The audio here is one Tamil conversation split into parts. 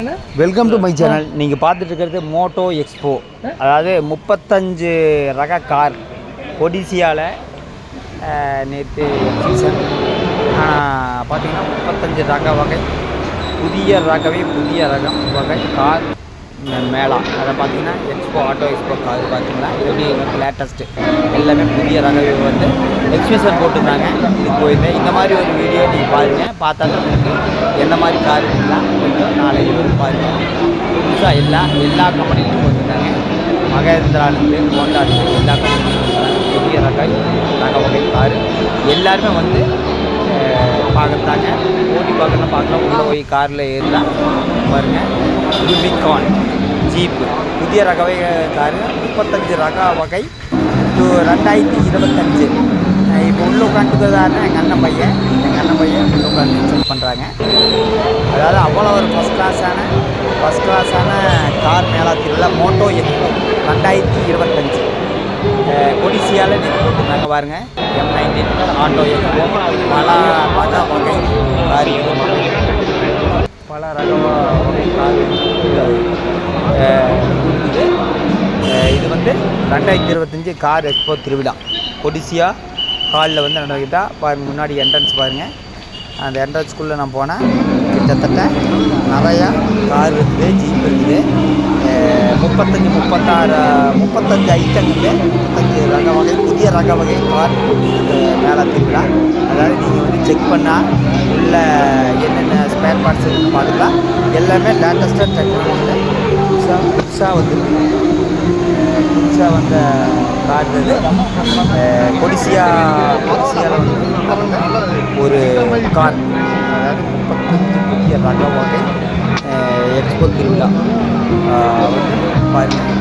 வெல்கம் டு மை சேனல் நீங்கள் பார்த்துட்டு இருக்கிறது மோட்டோ எக்ஸ்போ அதாவது முப்பத்தஞ்சு ரக கார் ஒடிசியாவில் நேற்று எக்ஸிபிஷன் பார்த்தீங்கன்னா முப்பத்தஞ்சு ரக வகை புதிய ரகவே புதிய ரகம் வகை கார். மேலா. மேளா அதை பார்த்தீங்கன்னா எக்ஸ்போ ஆட்டோ எக்ஸ்போ கார் பார்த்தீங்கன்னா எப்படி லேட்டஸ்ட்டு எல்லாமே புதிய ரகவே வந்து எக்ஸிபிஷன் போட்டிருந்தாங்க. இது போயிருந்தேன் இந்த மாதிரி ஒரு வீடியோ நீங்கள் பாருங்கள் பார்த்தா தான் உங்களுக்கு எந்த மாதிரி கார் எடுக்கலாம் கொஞ்சம் நாளைக்கு வந்து பாருங்கள் புதுசாக எல்லா எல்லா கம்பெனிலும் வந்துட்டாங்க மகேந்திராலேருந்து ஹோண்டாலேருந்து எல்லா கம்பெனிலும் புதிய ரக ரக வகை காரு எல்லாருமே வந்து பார்க்குறாங்க ஓட்டி பார்க்கணும் பார்க்கலாம். உள்ளே போய் காரில் ஏறலாம். பாருங்கள் யூனிகான் ஜீப்பு. புதிய ரக வகை காரு முப்பத்தஞ்சு ரக வகை. இது ரெண்டாயிரத்தி இருபத்தஞ்சு. இப்போ உள்ள உட்காந்துக்கிறதாருன்னா எங்கள் அண்ணன் பையன். எங்கள் அண்ணன் பையன் உள்ள உட்காந்து செக் பண்ணுறாங்க அதாவது அவ்வளோ ஒரு ஃபஸ்ட் கிளாஸான ஃபஸ்ட் கிளாஸான கார் மேலா திருவிழா மோட்டோ எக்ஸ்போ. ரெண்டாயிரத்தி இருபத்தஞ்சு. கொடிசியால் நீங்கள் போட்டுருந்தாங்க பாருங்கள் எம் நைன்டீன் ஆட்டோ எக்ஸ்போ. பல ரக வகை கார் பல ரக வகை கார் இது வந்து ரெண்டாயிரத்தி இருபத்தஞ்சி கார் எக்ஸ்போ திருவிழா. கொடிசியா ஹாலில் வந்து நடக்கிட்டா பாருங்க முன்னாடி என்ட்ரன்ஸ் பாருங்கள் அந்த என்ட்ரன்ஸ்குள்ளே நான் போனேன். கிட்டத்தட்ட நிறையா கார் இருக்குது ஜீப் இருக்குது. முப்பத்தஞ்சு முப்பத்தாறு முப்பத்தஞ்சு ஐட்டம் இருக்குது முப்பத்தஞ்சு ரக வகை புதிய ரக வகை கார் மேலே திருவிழா. அதாவது நீங்கள் வந்து செக் பண்ணால் உள்ள என்னென்ன ஸ்பேர் பார்ட்ஸ் இருக்குன்னு பார்த்துக்கலாம் எல்லாமே லேட்டஸ்ட்டாக டெக்னாலஜியில் புதுசாக புதுசாக வந்து புதுசாக வந்த கார் இது. கொடிசியா கொடிசியாவில் வந்து ஒரு கார் அதாவது முப்பத்தஞ்சு புதிய ரக வகை எக்ஸ்போ திருவிழா அஹ் பாருங்கள்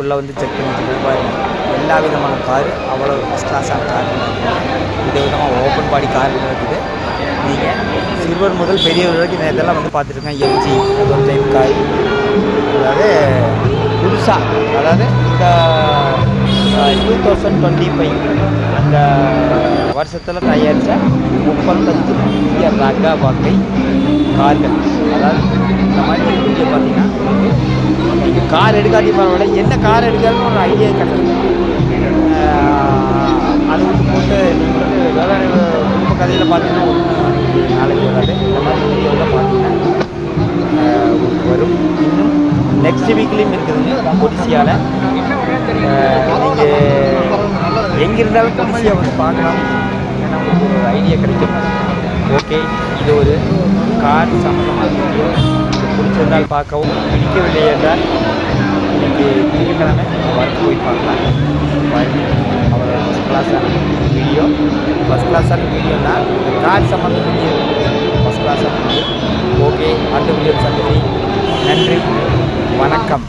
உள்ளே வந்து செக் பண்ணி வச்சுட்டு பாருங்கள் எல்லா விதமான கார் அவ்வளோ ஃபஸ்ட் கிளாஸான கார். வித விதமாக ஓப்பன் பாடி கார் இருக்குது. நீங்கள் சிறுவர் முதல் பெரியவர் வரைக்கும் நான் இதெல்லாம் வந்து பார்த்துருக்கேன். எல்ஜி ஒரு டைப் அதாவது புதுசாக அதாவது இந்த டூ தௌசண்ட் டுவெண்ட்டி ஃபைவ் அந்த வருஷத்தில் தயாரித்த முப்பத்தஞ்சு புதிய ரக வகை கார்கள். அதாவது இந்த மாதிரி வீடியோ பார்த்தீங்கன்னா நீங்கள் கார் எடுக்காட்டி பரவாயில்ல என்ன கார் எடுக்காதுன்னு ஒரு ஐடியா கிடைக்கும். அது வந்து போட்டு நீங்கள் வந்து வேளாண் குடும்ப கதையில் பார்த்தீங்கன்னா ஒன்று நாளைக்கு வராது. இந்த மாதிரி வீடியோவில் பார்த்தீங்கன்னா வரும். இன்னும் நெக்ஸ்ட் வீக்லேயும் இருக்குதுங்க கொடிசியாவில் நீங்கள் எங்கே இருந்தாலும் கொடிசியா வந்து பார்க்கலாம். ஏன்னா உங்களுக்கு ஒரு ஐடியா கிடைக்கும். ஓகே இது ஒரு கார் சம்மந்தமாக வீடியோ பிடிச்சிருந்தால் பார்க்கவும். பிடிக்கவில்லை என்றால் இன்றைக்கி திங்கக்கிழமை ஒர்க் போய் பார்க்கலாம். ಕ್ಲಾಸಲ್ಲಿ ವಿಡಿಯೋ ಫಸ್ಟ್ ಕ್ಲಾಸಲ್ಲಿ ವೀಡಿಯೋನ ಕಾರ್ ಸಂಬಂಧ ವಿಡಿಯೋ ஃபஸ்ட் கிளாஸாக ஓகே அடுத்த வீடியோ சந்தி நன்றி வணக்கம்